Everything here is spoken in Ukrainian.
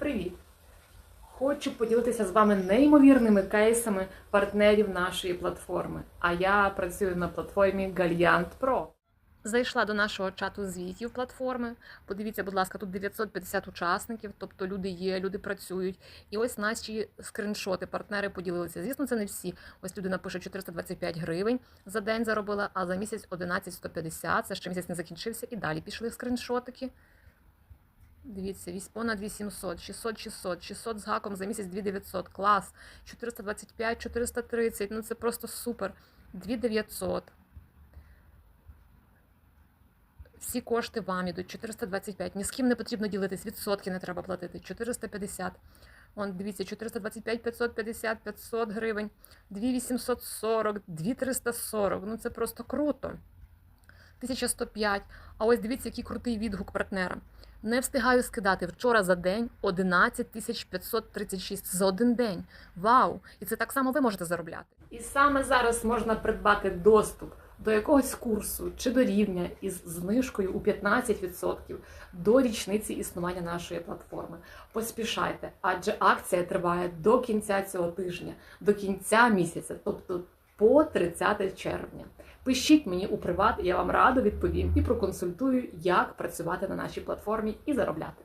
Привіт! Хочу поділитися з вами неймовірними кейсами партнерів нашої платформи. А я працюю на платформі Galiant Pro. Зайшла до нашого чату звітів платформи. Подивіться, будь ласка, тут 950 учасників, тобто люди є, люди працюють. І ось наші скріншоти, партнери поділилися. Звісно, це не всі. Ось людина пише 425 гривень за день заробила, а за місяць 11 150. Це ще місяць не закінчився. І далі пішли скріншотики. Дивіться, понад 800, 600, 600, 600 з гаком за місяць 2900, клас, 425, 430, ну це просто супер. 2900. Всі кошти вам ідуть, 425. Ні з ким не потрібно ділитись, відсотки не треба платити, 450. Вон, дивіться, 425, 550, 500 гривень, 2840, 2340. Ну це просто круто. 1105. А ось дивіться, який крутий відгук партнера. Не встигаю скидати вчора за день 11 тисяч 536 за один день. Вау! І це так само ви можете заробляти. І саме зараз можна придбати доступ до якогось курсу чи до рівня із знижкою у 15% до річниці існування нашої платформи. Поспішайте, адже акція триває до кінця цього тижня, до кінця місяця, тобто по 30 червня. Пишіть мені у приват, я вам радо відповім і проконсультую, як працювати на нашій платформі і заробляти.